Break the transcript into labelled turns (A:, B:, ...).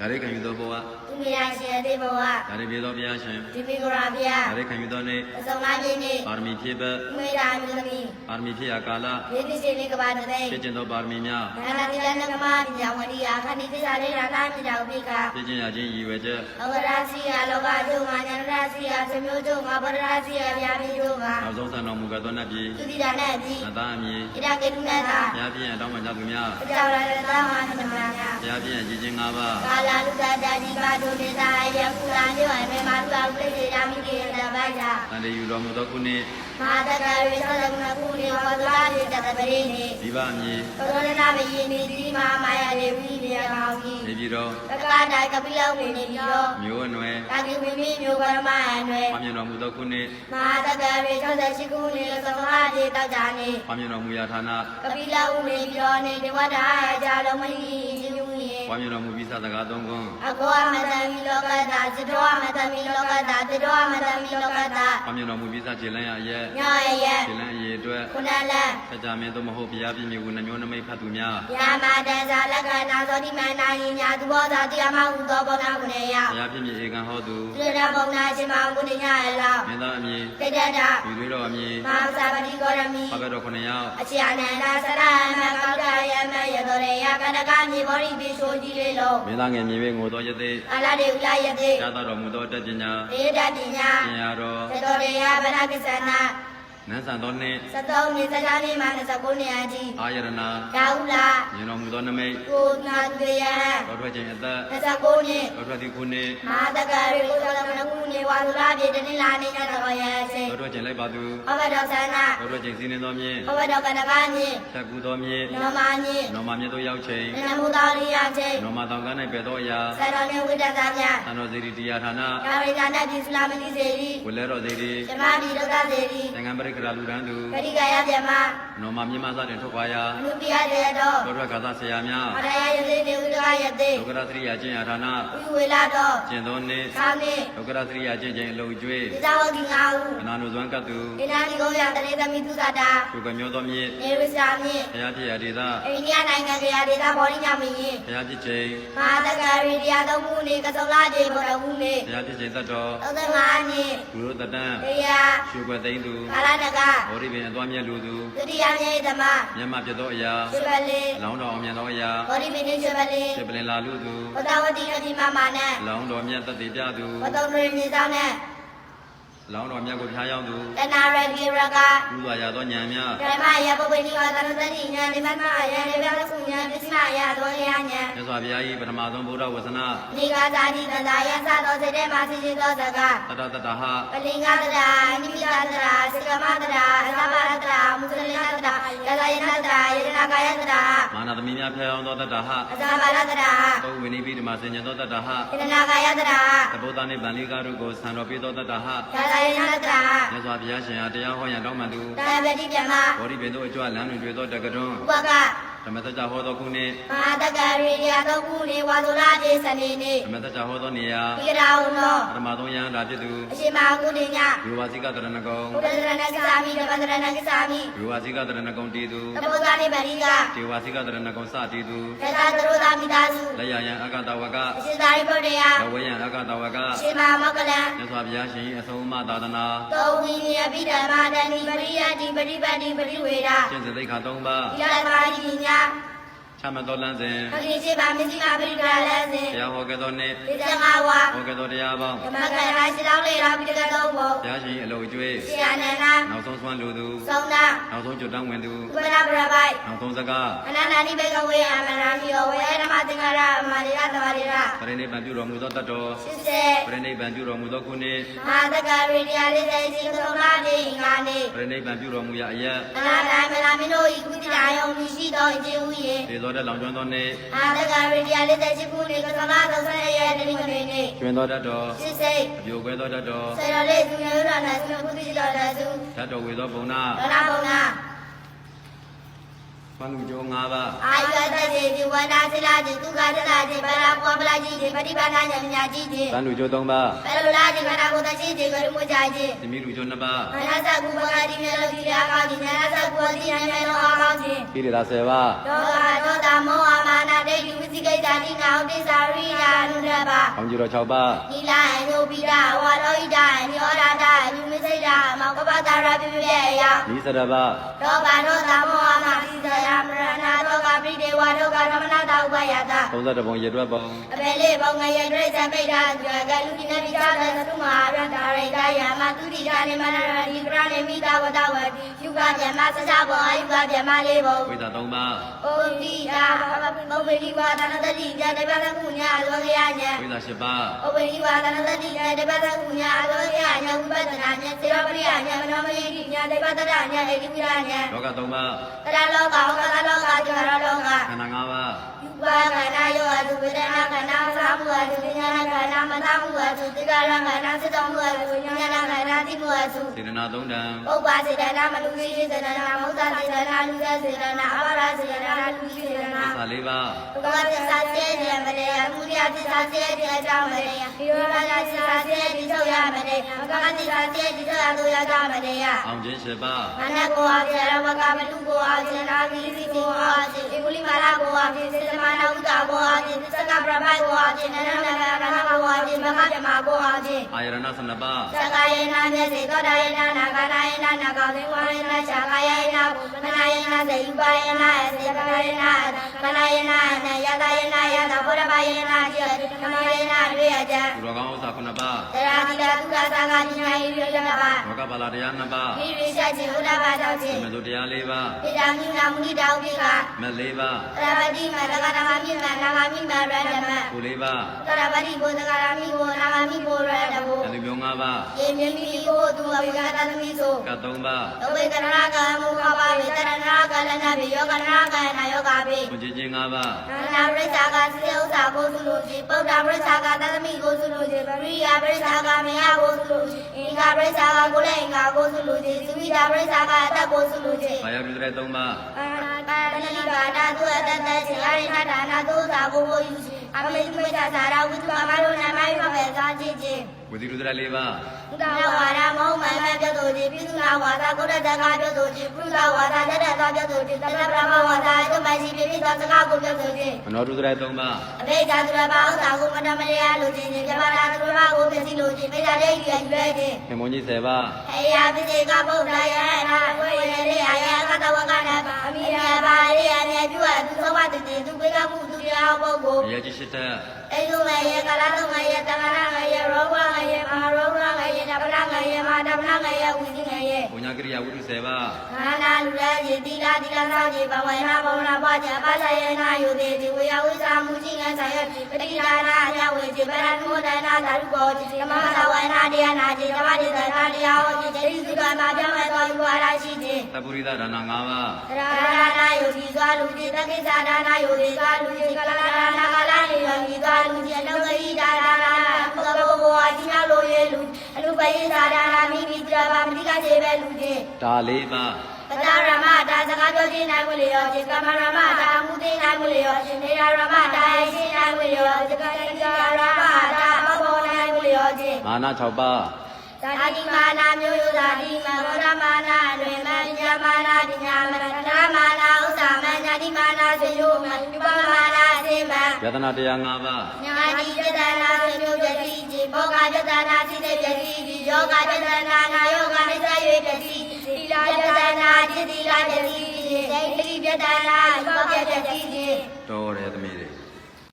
A: ဒါရိခံယူသောဘဝ
B: သူမြာရှင်အသေးဘဝ
A: ဒါရိပြေသောဘုရားရှင်
B: ဒီမီဂရာဗျာ
A: ဒါရိခံယူသောနေ့
B: အစုံလာခြင်းနေ
A: ပါရမီဖြည့်ပတ်
B: မေတ္တာမြတ်သမီး
A: ပါရမီဖြည့်ရာကာလ
B: ယေတိရှင်လေးကဘာတသိ
A: ဖြစ်ကျင်သောပါရမီများ
B: နာနာတိလနကမညောင်ဝတိအခဏိတိစာလေးရာသာမြေတော်ပိက
A: ဖြစ်ကျင်ရခြင်းရည်ရွယ်ချက်
B: အဝရစီယလောကကျုံငါညရစီယသမျိုးကျုံငါဗရစီယဗျာပိကျုံငါ
A: နောက်ဆုံးဆံတော်မူသောနတ်ပြည်
B: သူတိဒါနဲ့အကြည့်
A: နတ်သားအမည်
B: ဣဒကေတုနတာ
A: ဘုရားပြည့်ရန်တောင်းပန်ကြသူများ
B: အကြောရရတာမနမနာ
A: ဘုရားပြည့်ရန်ရည်ချင်း၅ပါး
B: ကာလာလူတာတာဒီပါဒုနေတာယခုလာညဝမေမာလူအပရိသေရာမိကေတဘာယာ
A: တန်တယူတော်မူသောခုနှစ်
B: မဟာတကရေသလကုဏကုနေဝဒလာရေတတပရိနေ
A: ဒီပါအမည်
B: ဘရောနာမယင်းနေဒီမာမာယာရေဝိရေကောင်းကြီး
A: နေပြည်တော်
B: တက္ကနာကပိလောဝင်နေပြီးတော့
A: မြို့အနွယ်
B: တာကိဝိမိမျိုးကရမအနွယ်
A: ပါမြင်တော်မူသောခုနှစ်
B: မဟာတကရေ68ခုနေသမာဓိတောက်ကြနေ
A: ပါမြင်တော်မူရာဌာန
B: ကပိလောဝင်နေပြီးတော့နေဒီဝဒအာကြလုံးမင်း ကြီးညူရေ
A: ပါမြင်တော်မူပြီးစသကားသုံးခု
B: အကောအမတမီလောကတာစတောအမတမီလောကတာတတောအမတမီလောကတာ
A: ပါမြင်တော်မူပြီးစခြေလန်းရအရက်
B: ညရရ
A: ခြေလန်းအရေအတွက်
B: ခုနလ
A: စကြမင်းသို့မဟုတ်ဘုရားပြည့်မြေကိုနှမျိုးနမိတ်ဖတ်သူများ
B: ယာမတန်စာလက္ခဏာသောတိမန္နာယညာသူဘောသာတရားမဟုသောဘောနာကုနေယ
A: ဘုရားပြည့်မြေဧကံဟောသူ
B: သေရဘုံနာရှင်မကုနေညရလော
A: မင်းသားအမည်
B: တေတတာ
A: ဒီသွေးတော်အမည်
B: မဟာသဗ္ဗတိကောရမိ
A: ဘဂတော်9ယောက်
B: အချာနန္ဒသရမကောက်တယမယတောရေယကနကမြေဘောရိပိဆိုကြီးလေးလုံး
A: မင်းသားငယ်မြေပဲငိုတော်ရသေး
B: အလာဒေဥလာယတိ
A: ရသတော်မူသောတက်ပညာ
B: ဒေဒပညာ
A: ပညာတော်
B: သတောရေယဗရကိသနာ
A: နန်းဆန်သောနှင့်
B: သတောနေသဇာနေမ29နေအတိ
A: အာယရဏ
B: ဒါဥလာ
A: မြင်တော်မူသောနမိတ်
B: ကိုနာတေယ
A: တော်ထွက်ခြင်းအသက်
B: 29နေ
A: တော်ထွက်သည့်ခုနှစ်
B: မဟာတကရေကိုသောမနကုနေဝါသုလာပြေတနိလာနေညတော်ရဲ့စေ
A: တော်ထွက်ခြင်းလိုက်ပါသူ
B: ဘဝတော်သနာ
A: တော်ထွက်ခြင်းစည်းနှင်းသောမြင့်
B: ဘဝတော်ကနကညင်
A: ဖြတ်ကူသောမြင့်
B: နောမညင်
A: နော်မမြတ်သို့ရောက်ခြင်း
B: နမုတော်ရိယချင်း
A: နော်မတောင်က၌ပဲသောအရာ
B: ဆရာတော်နေဝိဒသာမြတ်
A: သံတော်စီရီတရားဌာန
B: ကာဝိဒါနတိသုလာမတိစေရီ
A: ဝလဲတော်စီရီ
B: ဓမ္မတိဒုက္ခစေရီ
A: သင်္ကန်းပရိက္ခရာလူရန်သူ
B: ဂတိကယဗျမ
A: နော်မမြင့်မစတင်ထုတ်ခွာရာ
B: အနုပိယတေတော
A: တော်ထွက်ကာသဆရာများ
B: အရယယသေနေဝိဒကယ သေ
A: ဒုက္ခရသရိယာကျင့်ရာဌာန
B: ဝိဝေလာတော်
A: ကျင့်သောနှင့်
B: သာနေ
A: ဒုက္ခရသရိယာကျင့်ခြင်းအလုံးကျွေး
B: ဒီသာဝတိငါဟု
A: အနာနုဇွမ်းကတ်သူ
B: ဣနာတိကိုယတရေသမီသုသတာ
A: သူကမျောသောမြင့်
B: နေဝိစာမြင့်
A: ဘုရားဖြစ်ရာဒေသ
B: အိန္ဒိယနိုင်ငံကရာဒေသဘောရိညမင်း
A: ဘုရားဖြစ်ခြင်း
B: မဟာတကရီတရားတော်မူနေကစုံလာခြင်းဘောတော်မူနေ
A: ဘုရားဖြစ်ခြင်းသတ္တော်
B: သုသမအာနိ
A: လူတို့တတန်း
B: တရား
A: ရှုွယ်သိမ့်သူ
B: ကာလနက
A: ဘောရိပင်အသွားမြတ်လူသူ
B: ဒုတိယမြေဓမ္မ
A: မျက်မှပြတ်သောအရာ
B: ရှိပလေ
A: လောင်းတော်အောင်မြတ်သောအရာ
B: ဘောရိပိနေရှိပလေ
A: ဖြစ်ပလင်လာလူသူ
B: ဘဒဝတိအတိမမနဲ့
A: လောင်းတော်မြတ်တတိပြသူ
B: ဘဒုံရင်းမြေသောနဲ့
A: လောင်းတော်မြတ်ကိုဖျားရောက်သူ
B: တနာရဂိရက
A: လူစွာရသောညာများ
B: ဓမ္မယဘဝိနိဝသရတတိညာနိမမယရေဗျာကုညာပစ္စမယသောယညာ
A: မြတ်စွာဘုရား၏ပထမဆုံးဗုဒ္ဓဝဆနာ
B: နိဂါဇာတိတသာယသသောစေတေမာစီစီသောစက
A: တတတတဟ
B: ပလင်္ဂတရာနိမိတတရာစကမတရာအသဘာတရာမုစလင်တရာယဇယနတရာယရဏကာယတရာ
A: မာနသမီးများဖျားရောက်သောတတဟ
B: အသဘာတရာ
A: သုဝိနိပိဓမ္မစင်ញသောတတဟ
B: ယရဏကာယတရာ
A: သဗ္ဗတနှင့်ဗန္လိကာတို့ကိုဆံတော်ပေးသောတတဟ
B: ယဇယနတရာ
A: မြတ်စွာဘုရားရှင်အားတရားဟောရန်တောင်းပန်သူ
B: တာယပတိပြမ
A: ဘောဓိပင်တို့အကြွလမ်းတွင်တွေ့သောတက္ကတွန်း
B: ဥပက
A: ဓ မ္မစကြာဟောသောခုနှင့်
B: မဟာတကရိယသောကုနေဝါသုလာတိစနေနေ
A: ဓမ္မစကြာဟောသောနေရာ
B: ပိရာဟုနော
A: ပထမဆုံးယဟန္တာဖြစ်သူ
B: အရှင်မကုနေည
A: ဘုရားဝါစိကတရဏဂုံ
B: ဘုဒ္ဓရဏကိသာမိတပန္တရဏကိသာမိ
A: ဘုရားဝါစိကတရဏဂုံတည်သူ
B: သဘောဇာနိပရိက
A: ဒေဝါစိကတရဏဂုံစတည်သူ
B: သတ္တသရောသာမိသားစု
A: လက်ရယံအကတဝက
B: အရှင်သာရိပုတ္တရာ
A: ဘဝယံအကတဝက
B: အရှင်မမောကလံ
A: မြတ်စွာဘုရားရှင်၏အဆုံးအမသာသနာ
B: သောဝိနည်းပိဓမ္မာတဏိပရိယတိပရိပတ်တိပရိဝေဒ
A: ကျင့်စသိက္ခာ၃ပါး
B: ဒီလာပါတိညာ ta
A: ချမှတ်သောလမ်းစဉ်
B: အခိစေပါမစ္စည်းမပရိကရလန်းစဉ်
A: တရားဟောခဲ့သောနေ့
B: ဒီဇငါဝါ
A: ဟောခဲ့သောတရားပေါင်း
B: ဓမ္မကရာရှိတော်လေရာပိတကသုံးဘော
A: ဘုရားရှင်၏အလိုအကျွေး
B: ရှင်အနန္ဒာ
A: နောက်ဆုံးဆွမ်းလူသူ
B: သုံးနာ
A: နောက်ဆုံးကျွတ်တန်းဝင်သူ
B: ဥပဒပရပိုက်
A: နောက်ဆုံးစကား
B: အနန္ဒာနိဘေကဝေအမနာမီယောဝေဓမ္မသင်္ကာရမန္တိရသဝရိရ
A: ပရိနိဗ္ဗာန်ပြုတော်မူသောတတ်တော်
B: စစ်စေ
A: ပရိနိဗ္ဗာန်ပြုတော်မူသောခုနှစ်
B: မဟာတကရိတရားလေးစိတ်စီသုံးနာနေငါနေ
A: ပရိနိဗ္ဗာန်ပြုတော်မူရာအယက်
B: အနာတမလာမင်းတို့ဤကုသရာယုံရှိသောအကျင့်ဥယျာဉ်
A: ဒေသောတဲ့လောင်ကျွမ်းသောနေ့
B: အာတကရိတရားလေးစိတ်ရှိခုနေကသမာသုံးဆရရဲ့တတိမနေနေ
A: ကျွမ်းသောတတ်တော်
B: စစ်စိတ်
A: အပြိုကွဲသောတတ်တော်
B: ဆရာလေးသူရရနာဆုကုသတော်တဲ့သူ
A: တတ်တော်ဝေသောဘုံနာ
B: ဒေါနာဘုံနာ
A: ဖန်လူကျိုး၅ပါး
B: အာယတတိဒီဝန္တာစိလာတိဒုက္ခတလာတိဘာလာကောပလာကြီးဒီပฏิပါဒညာညာကြီးဒီ
A: ဖန်လူကျိုး၃ပါး
B: ဘယ်လိုလားဒီခန္ဓာကိုယ်တရှိဒီကရုမကြကြီး
A: သမီးလူကျိုး၂ပါး
B: မနစကုပကတိမြေလို့ဒီရာကောင်းဒီနစကုတိရမြေလို့အားကောင်းခြင်း
A: ဣရိဒါ၁၀ပါး
B: ဒေါကဒေါတာမောဟမာနာဒိဋ္ဌိဝိသိကိစ္စတိနာဥဒိစာရိယာနုပါ
A: အောင်ကျူတော်6ပါး
B: နီလာအညိုပိတာဝါလောဣတာညောရာတာလူမစိတ်တာမောင် ကပတာရပြပြရဲ့ရာ
A: ဤစရပါး
B: ဒေါဘာဒေါသမဝါမပိစယမရဏဒေါက ပိတေဝဒေါကရမနာတောဥပယတာ
A: 31ပုံရေတွက်ပုံ
B: အပေလေးပေါငရဲ့ဒိဋ္ဌံပိဋ္ဌာကျွယ်ကလူဒီနပိတာသသုမဟာရတာရိတယမသူတိတာနေမနရဒီကရနေမိတာဝတဝတိယူကဗျမစစဘောအာယုကဗျမလေးဘော
A: ဝိသ3ပါး
B: ဩတိတာဘုံမေဒီဝါဒနာတတိကြတေဘသကုညာလောကယညာ
A: ဝိသ8ပါး
B: ဩဝေဒီဝါဒနာတတိကြတေဘသကုညာလောကယညာဝိပဿနာညာစေရပရိယညာမနောမ ယိညာတေဘသရညာဧတိပိရညာ
A: လောက3ပါး
B: တရလောကဩကလောကဇာရလောက
A: ခန္ဓာ5ပါး
B: ယူပါကနာယောအတုဝေဒနာကနာသာမှုအတုဉာဏကနာမသာမှုအတုတိကရကနာစတောမှုအတုဉာဏကနာတိမှုအတု
A: စေတနာ3တံ
B: ပုပ္ပါစေတနာမလူရှိစေတနာမௌသစေတ နာလူစေတနာအဘာရစေတနာလူစေတနာ
A: သစ္စာ4ပါး
B: ဘုရားသစ္စာစေတယ်မလေအမှုရသစ္စာစေတယ်အကြောင်းမလေဒီဝရသစ္စာစေဒီချုပ်ရမလေဘဂဝသစ္စာစေဒီချုပ်ရတို့ရကြမလေယ
A: အောင်ခြင်း7ပါး
B: မနကိုအပြရဝကမလူကိုအကျနာဂိစီကိုအကျေကုလိမာလာကိုအကျစေတမနာဥတာကိုအကျသစ္စကပြပိုက်ကိုအကျနနနနနနကိုအကျမခဓမ္မကိုအကျ
A: အာယရဏ12ပါး
B: သက္ကာယေနာမျက်စေသောတာယေနာနာဂာနာယေနာနာကောသေဝယေနာရှာကာယေနာမနာယေနာသေယူပါယေနာစေကယေနာမနာယေနာနယတာယေနာယတာဘောရပါယေနာจิตကမယေနာတွေ့အကြ
A: သူတော်ကောင်းဥစ္စာ9ပါး
B: တရာတိ တာသုခသာဂာညိယိရိယမပါ
A: လောကပါဠိတရား2ပါး
B: ဒီရိရှိခြင်းဥဒ္ဒဘာကြောင့်
A: သ
B: ခြင်း
A: မေတုတရား4ပါး
B: ပိတာမိနာမုနိတောပိက
A: မက်4ပါး
B: တရပတိမတကနာမမိမနာဂာမိမရတမ
A: ကို4ပါး
B: တရပတိဘုဒ္ဓဂာမိဘောနာဂာမိဘောရတဘော
A: အလူပြော5ပါး
B: ယေမြမိကိုသူအဝိကတသမီဆို
A: က3ပါး
B: သဝေကရဏကမုခပါဝေတရဏကလနာပိယောကရဏကနာယောဂပိ
A: ကိုကြီးချင်း5ပါး
B: နာပရိစ္ဆာကစေဥစ္စာကိုသုလို့ခြင်းပုဒ္ဓပရိစ္ဆာကတသမီကိုသုလို့ခြင်းပရိယာပရိစ္ဆာကမေယကိုသုလို့ခြင်းအင်္ဂါပရိစ္ဆာကကိုလည်းအင်္ဂါကိုသုလို့ခြင်းသုဝိတာပရိစ္ဆာကအတ္တကိုသုလို့ခြင်း
A: ဘာယောပြုတဲ့3ပါး
B: ပါဏိပါဒသုအတ္တတခြင်းအရိဏဒါနသုသာကိုကိုယူခြင်း အမေသူမေတ္တာသာရဝိသုမမရောနာမယဘပဲသာခြင်းခြင်း
A: ဝိသီရုဒ္ဓ4ပါး
B: ဘုရားဝါဒမဟုတ်မှန်မှန်ပြောသူခြင်းပြုစုနာဝါဒကုဋ္ဌတကပြောသူခြင်းပြုစုဝါဒတတ္တသာပြောသူခြင်းတတ္တဗြဟ္မဝါဒအတ္တမရှိပြည့်သောစကားကိုပြောသူခြင်း
A: မနောရုဒ္ဓ3ပါး
B: အဘိဓါသူရပါဥစ္စာကိုမတမရရလို့ခြင်းခြင်းပြပါတာသူရပါကိုပြည့်စည်လို့ခြင်းမိစ္ဆာဒိဋ္ဌိရယူရခြင်း
A: ခေမုန်ကြီး10ပါး
B: ဟေယပိစေကဗုဒ္ဓယနာဝေရရေအယကတဝကနာအမိယပါရိယမြတ်ပြုအပ်သူသောဝတ္တေသူပိကမှုသူ တရားပုဂ္ဂိုလ်
A: အိ
B: သုငယေကလာသုငယေတမရငယေရောဝငယေမဟာရောဝငယေဓမ္မရငယေမဟာဓမ္မရငယေဝိသိငယေ
A: ဘုညာကရိယာဝိတု10ပါး
B: ခန္ဓာလူရဲရေတိလာတိလာသောရေဘဝေဟာဘဝနာပွားကြပါဇေနာယုတိဒီဝေယဝိသာမူတိငဆယပတိဒါနာယဝေတိပရဏုဒနာသာရုကောတိဓမ္မသာဝနာတေယနာတိဓမ္မတေသနာတေယဟောတိတိသုကမာပြမေသောယူဝါရရှိတိ
A: သပုရိသဒါနာ၅ပါး
B: ဒါနာယုတိသွားလူတိတကိစ္စဒါနာယုတိသွားလူတိကလာဒါနာကလာနေယံဤသွားလူจิအလောကဤဒါနာနာဘဂဝဘောအချင်းလို့ရေလူအလူပယိသာဒါနာမိမိကြပါမတိကခြေပဲလူချင်း
A: ဒါ၄ပါး
B: ပတရမတာစကားပြောခြင်းနိုင်မှုလျောခြင်းကမရမတာအမှုသိနိုင်မှုလျောခြင်းနေရရမတာရရှိနိုင်မှုလျောခြင်းကတိကရမတာမဘောနိုင်မှုလျောခြင်း
A: မာန6ပါး
B: သာတိမာနာမျိုးရိုးသာတိမဘောဓမာနာအလွေမဉာမာနာတိညာမတရမာနာဥစ္စာမညာတိမာနာစေယုမဒီပမာနာစေမ
A: ယတနာတရား5ပါး
B: ညာတိပဒနာစေမျိုးပတိခြင်းဘောဂပဒနာစိတေပတိခြင်းယောဂပဒနာနာယောဂနိစ္စ၍ပတိသီလပဒနာจิตတိလပတိခြင်းဒိဋ္ဌိပဒနာဘောပတိခြင်း
A: တော်တယ်တ